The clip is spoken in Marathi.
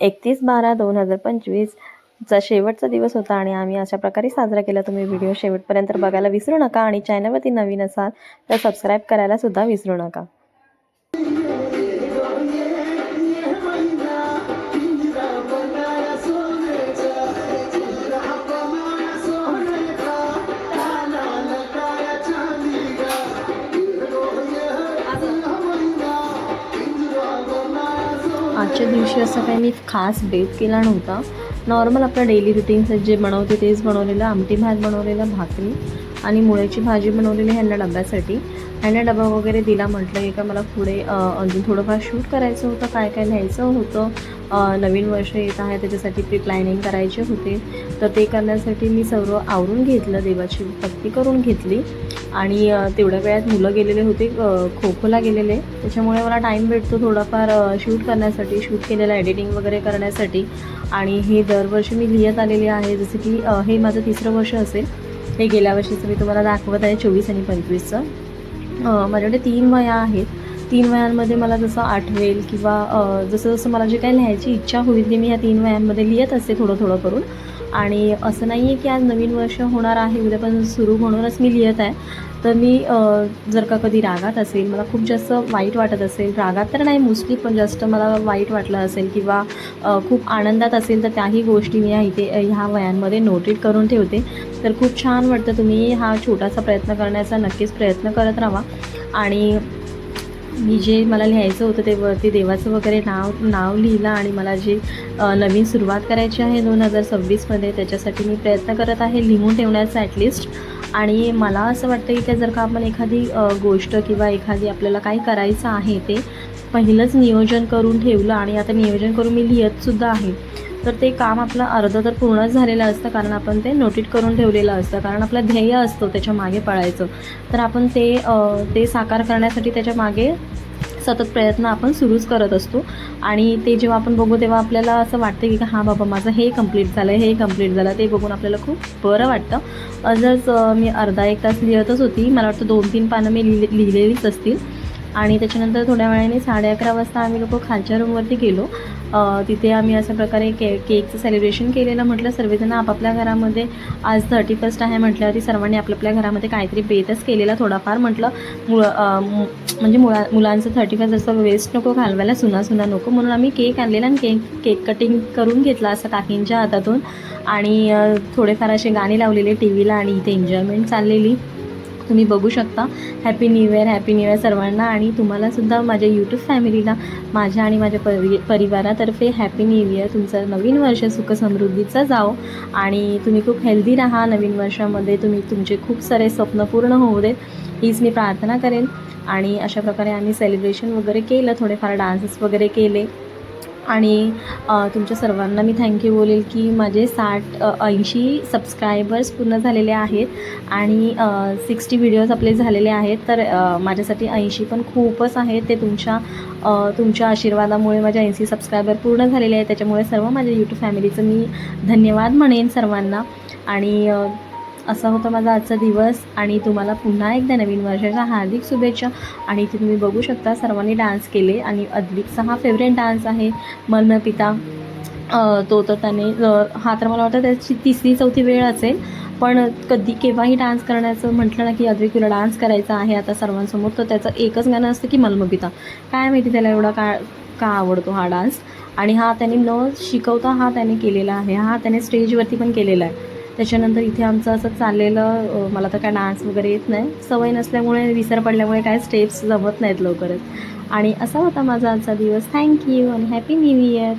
एकतीस बारा दोन हजार पंचवीसचा शेवटचा दिवस होता आणि आम्ही अशा प्रकारे साजरा केला. तुम्ही व्हिडिओ शेवटपर्यंत बघायला विसरू नका आणि चॅनलवरती नवीन असाल तर सबस्क्राईब करायला सुद्धा विसरू नका. आजच्या दिवशी असं काही मी खास बेत केला नव्हता. नॉर्मल आपलं डेली रुटीनचं जे बनवते तेच बनवलेलं आमटी भात बनवलेला भाकरी आणि मुळ्याची भाजी बनवलेली ह्यांना डब्यासाठी. ह्यांना डबा वगैरे दिला म्हटलं की का मला पुढे अजून थोडंफार शूट करायचं होतं काय काय लिहायचं होतं? नवीन वर्ष येत आहे त्याच्यासाठी प्री प्लॅनिंग करायचे होते. तर ते करण्यासाठी मी सर्व आवरून घेतलं देवाची भक्ती करून घेतली. आणि तेवढ्या वेळात मुलं गेलेले होते खो खोला गेलेले. त्याच्यामुळे मला टाईम भेटतो थोडाफार शूट करण्यासाठी शूट केलेलं एडिटिंग वगैरे करण्यासाठी. आणि हे दरवर्षी मी लिहित आलेले आहे जसं की हे माझं तिसरं वर्ष असेल. हे गेल्या वर्षीचं मी तुम्हाला दाखवत आहे चोवीस आणि पंचवीसचं. माझ्याकडे तीन वया आहेत. तीन वयांमध्ये मला जसं आठवेल किंवा जसं जसं मला जे काही लिहायची इच्छा होईल ते मी ह्या तीन वयांमध्ये लिहित असते थोडं थोडं करून. आणि असं नाही आहे की आज नवीन वर्ष होणार आहे उद्यापासून सुरू म्हणूनच मी लिहित आहे. तर मी जर का कधी रागात असेल मला खूप जास्त वाईट वाटत असेल रागात तर नाही मोस्टली पण जास्त मला वाईट वाटलं असेल किंवा खूप आनंदात असेल तर त्याही गोष्टी मी ह्या इथे ह्या वयांमध्ये नोटेट करून ठेवते. तर खूप छान वाटतं तुम्ही हा छोटासा प्रयत्न करण्याचा नक्कीच प्रयत्न करत राहा. आणि मी जे मला लिहायचं होतं ते वरती देवाचं वगैरे नाव नाव लिहिलं आणि मला जे नवीन सुरुवात करायची आहे दोन हजार सव्वीसमध्ये त्याच्यासाठी मी प्रयत्न करत आहे लिहून ठेवण्याचा ॲटलिस्ट आणि मला असं वाटतं की त्या जर का आपण एखादी गोष्ट किंवा एखादी आपल्याला काय करायचं आहे ते पहिलंच नियोजन करून ठेवलं आणि आता नियोजन करून मी लिहितसुद्धा आहे. तर ते काम आपलं अर्धं तर पूर्णच झालेलं असतं कारण आपण ते नोटीट करून ठेवलेलं असतं. कारण आपलं ध्येय असतं त्याच्यामागे पळायचं. तर आपण ते ते साकार करण्यासाठी त्याच्यामागे सतत प्रयत्न आपण सुरूच करत असतो. आणि ते जेव्हा आपण बघू तेव्हा आपल्याला असं वाटतं की हां बाबा माझं हे कंप्लीट झालं हे कंप्लीट झालं. ते बघून आपल्याला खूप बरं वाटतं. असंच मी अर्धा एक तास लिहितच होती. मला वाटतं दोन तीन पानं मी लिहि लिहिलेलीच असतील. आणि त्याच्यानंतर थोड्या वेळाने साडे अकरा वाजता आम्ही लोक खालच्या रूमवरती गेलो. तिथे आम्ही अशा प्रकारे के केकचं सेलिब्रेशन केलेलं म्हटलं. सर्वजण आपापल्या घरामध्ये आज थर्टी फर्स्ट आहे म्हटल्यावरती सर्वांनी आपल्या आपल्या घरामध्ये काहीतरी बेतच केलेला थोडाफार म्हटलं. मुळ म्हणजे मुला मुलांचं थर्टी फर्स्ट असं वेस्ट नको घालवायला सुना सुना नको. म्हणून आम्ही केक आणलेला आणि केक केक कटिंग करून घेतला असं काकींच्या हातातून. आणि थोडेफार असे गाणे लावलेले टी व्हीला आणि इथे एन्जॉयमेंट चाललेली. तुम्ही बघू शकता. Happy new year happy new year सर्वांना. आणि तुम्हालासुद्धा माझ्या यूट्यूब फॅमिलीला माझ्या आणि माझ्या परि परिवारातर्फे हॅपी न्यू इयर तुमचं नवीन वर्ष सुखसमृद्धीचं जाओ आणि तुम्ही खूप हेल्दी राहा. नवीन वर्षामध्ये तुम्ही तुमचे खूप सारे स्वप्न पूर्ण होऊ देत. हीच मी प्रार्थना करेन. आणि अशा प्रकारे आम्ही सेलिब्रेशन वगैरे केलं. थोडेफार डान्सेस वगैरे केले. आणि तुमच्या सर्वांना मी थँक्यू बोलेल की माझे साठ ऐंशी सबस्क्रायबर्स पूर्ण झालेले आहेत आणि सिक्स्टी व्हिडिओज आपले झालेले आहेत. तर माझ्यासाठी ऐंशी पण खूपच आहेत. ते तुमच्या तुमच्या आशीर्वादामुळे माझ्या ऐंशी सबस्क्रायबर पूर्ण झालेले आहेत. त्याच्यामुळे सर्व माझ्या यूट्यूब फॅमिलीचं मी धन्यवाद म्हणेन सर्वांना. आणि असा होता माझा आजचा दिवस आणि तुम्हाला पुन्हा एकदा नवीन वर्षाच्या हार्दिक शुभेच्छा. आणि इथे तुम्ही बघू शकता सर्वांनी डान्स केले आणि अद्विकचा हा फेवरेट डान्स आहे मन पिता. तो तर त्याने हा तर मला वाटतं त्याची तिसरी चौथी वेळ असेल. पण कधी केव्हाही डान्स करण्याचं म्हटलं ना की अद्विक तुला डान्स करायचा आहे आता सर्वांसमोर तर त्याचं एकच गाणं असतं की मलमपिता काय माहिती त्याला एवढा का का आवडतो हा डान्स आणि हा त्याने न शिकवता हा त्याने केलेला आहे हा त्याने स्टेजवरती पण केलेला आहे. त्याच्यानंतर इथे आमचं असं चाललेलं मला तर काय डान्स वगैरे येत नाही. सवय नसल्यामुळे विसर पडल्यामुळे काय स्टेप्स जमत नाहीत लवकरच. आणि असा होता माझा आजचा दिवस. थँक्यू आणि हॅपी न्यू इयर